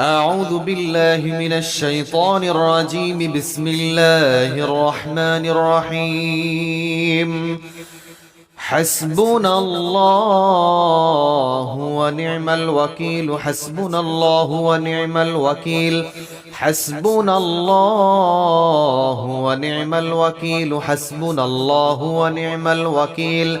أعوذ بالله من الشيطان الرجيم. بسم الله الرحمن الرحيم. حسبنا الله ونعم الوكيل. حسبنا الله ونعم الوكيل. حسبنا الله ونعم الوكيل. حسبنا الله ونعم الوكيل. حسبنا الله ونعم الوكيل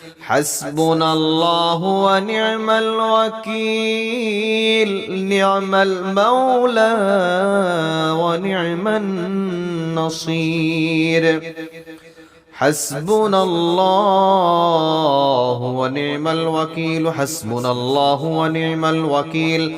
حسبنا الله ونعم الوكيل. نعم المولى ونعم النصير. حسبنا الله ونعم الوكيل. حسبنا الله ونعم الوكيل.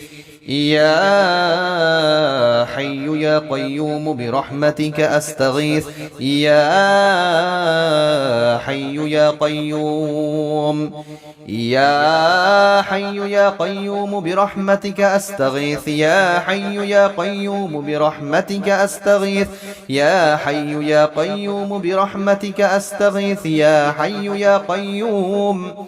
يا حي يا قيوم برحمتك أستغيث. يا حي يا قيوم يا حي يا قيوم برحمتك أستغيث. يا حي يا قيوم برحمتك أستغيث. يا حي يا قيوم برحمتك أستغيث. يا حي يا قيوم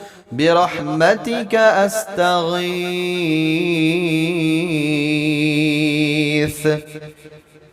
برحمتك أستغيث.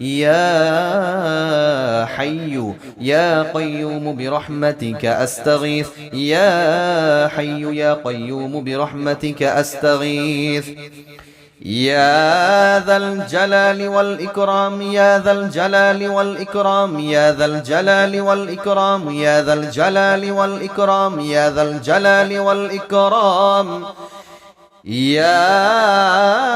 يا حي يا قيوم برحمتك أستغيث. يا حي يا قيوم برحمتك أستغيث. يا ذا الجلال والإكرام يا ذا الجلال والإكرام يا ذا الجلال والإكرام يا ذا الجلال والإكرام يا ذا الجلال والإكرام. يا